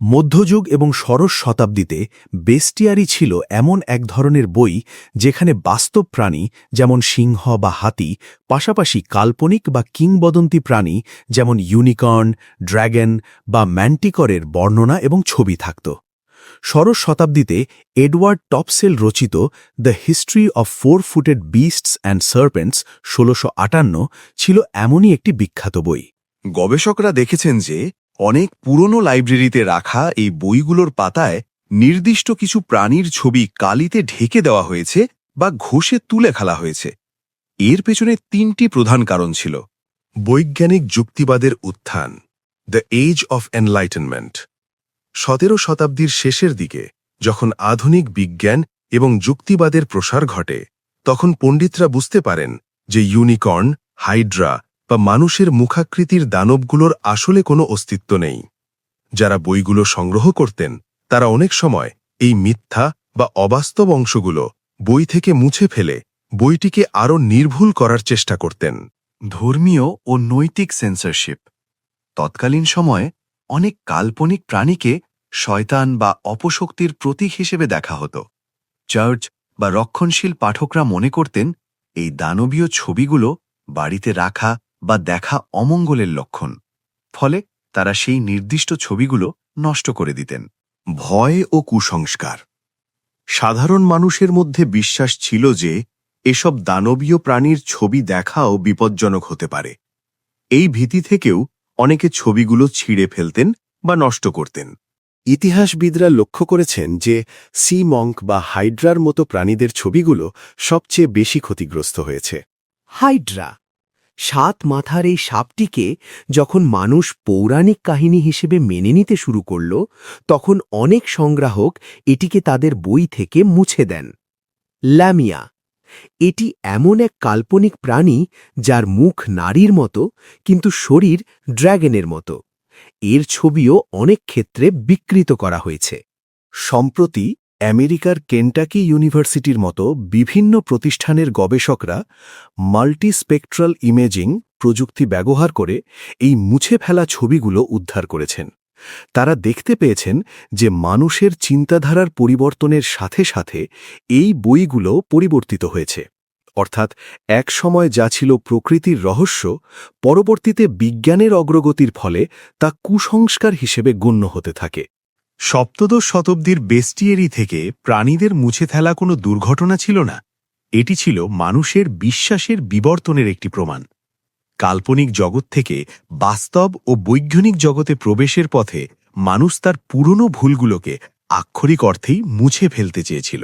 মধ্যযুগ এবং ষোড়শ শতাব্দীতে বেস্টিয়ারি ছিল এমন এক ধরনের বই যেখানে বাস্তব প্রাণী, যেমন সিংহ বা হাতি, পাশাপাশি কাল্পনিক বা কিংবদন্তি প্রাণী, যেমন ইউনিকর্ন ড্র্যাগন বা ম্যান্টিকরের বর্ণনা এবং ছবি থাকত। ষোড়শ শতাব্দীতে এডওয়ার্ড টপসেল রচিত the history of four footed beasts and serpents ষোলোশো ছিল এমনই একটি বিখ্যাত বই। গবেষকরা দেখেছেন যে অনেক পুরনো লাইব্রেরিতে রাখা এই বইগুলোর পাতায় নির্দিষ্ট কিছু প্রাণীর ছবি কালিতে ঢেকে দেওয়া হয়েছে বা ঘষে তুলে খেলা হয়েছে। এর পেছনে তিনটি প্রধান কারণ ছিল। বৈজ্ঞানিক যুক্তিবাদের উত্থান, দ্য এজ অফ এনলাইটেনমেন্ট। সতেরো শতাব্দীর শেষের দিকে, যখন আধুনিক বিজ্ঞান এবং যুক্তিবাদের প্রসার ঘটে, তখন পণ্ডিতরা বুঝতে পারেন যে ইউনিকর্ন, হাইড্রা বা মানুষের মুখাকৃতির দানবগুলোর আসলে কোনো অস্তিত্ব নেই। যারা বইগুলো সংগ্রহ করতেন, তারা অনেক সময় এই মিথ্যা বা অবাস্তব অংশগুলো বই থেকে মুছে ফেলে বইটিকে আরও নির্ভুল করার চেষ্টা করতেন। ধর্মীয় ও নৈতিক সেন্সরশিপ তৎকালীন সময়ে অনেক কাল্পনিক প্রাণীকে শয়তান বা অপশক্তির প্রতীক হিসেবে দেখা হতো। চার্চ বা রক্ষণশীল পাঠকরা মনে করতেন, এই দানবীয় ছবিগুলো বাড়িতে রাখা বা দেখা অমঙ্গলের লক্ষণ, ফলে তারা সেই নির্দিষ্ট ছবিগুলো নষ্ট করে দিতেন। ভয় ও কুসংস্কার। সাধারণ মানুষের মধ্যে বিশ্বাস ছিল যে, এসব দানবীয় প্রাণীর ছবি দেখাও বিপজ্জনক হতে পারে। এই ভীতি থেকেও অনেকে ছবিগুলো ছিঁড়ে ফেলতেন বা নষ্ট করতেন। ইতিহাসবিদরা লক্ষ্য করেছেন যে, সি মঙ্ক বা হাইড্রার মতো প্রাণীদের ছবিগুলো সবচেয়ে বেশি ক্ষতিগ্রস্ত হয়েছে। হাইড্রা সাত মাথার এই সাপটিকে যখন মানুষ পৌরাণিক কাহিনী হিসেবে মেনে নিতে শুরু করল, তখন অনেক সংগ্রাহক এটিকে তাদের বই থেকে মুছে দেন। ল্যামিয়া। এটি এমন এক কাল্পনিক প্রাণী যার মুখ নারীর মতো, কিন্তু শরীর ড্র্যাগনের মতো। এর ছবিও অনেক ক্ষেত্রে বিকৃত করা হয়েছে। সম্প্রতি আমেরিকার কেন্টাকি ইউনিভার্সিটির মতো বিভিন্ন প্রতিষ্ঠানের গবেষকরা মাল্টিস্পেকট্রাল ইমেজিং প্রযুক্তি ব্যবহার করে এই মুছে ফেলা ছবিগুলো উদ্ধার করেছেন। তারা দেখতে পেয়েছেন যে মানুষের চিন্তাধারার পরিবর্তনের সাথে সাথে এই বইগুলো পরিবর্তিত হয়েছে। অর্থাৎ এক সময় যা ছিল প্রকৃতির রহস্য, পরবর্তীতে বিজ্ঞানের অগ্রগতির ফলে তা কুসংস্কার হিসেবে গণ্য হতে থাকে। সপ্তদশ শতাব্দীর বেস্টিয়েরি থেকে প্রাণীদের মুছে ফেলা কোনো দুর্ঘটনা ছিল না। এটি ছিল মানুষের বিশ্বাসের বিবর্তনের একটি প্রমাণ। কাল্পনিক জগৎ থেকে বাস্তব ও বৈজ্ঞানিক জগতে প্রবেশের পথে মানুষ তার পুরনো ভুলগুলোকে আক্ষরিক অর্থেই মুছে ফেলতে চেয়েছিল।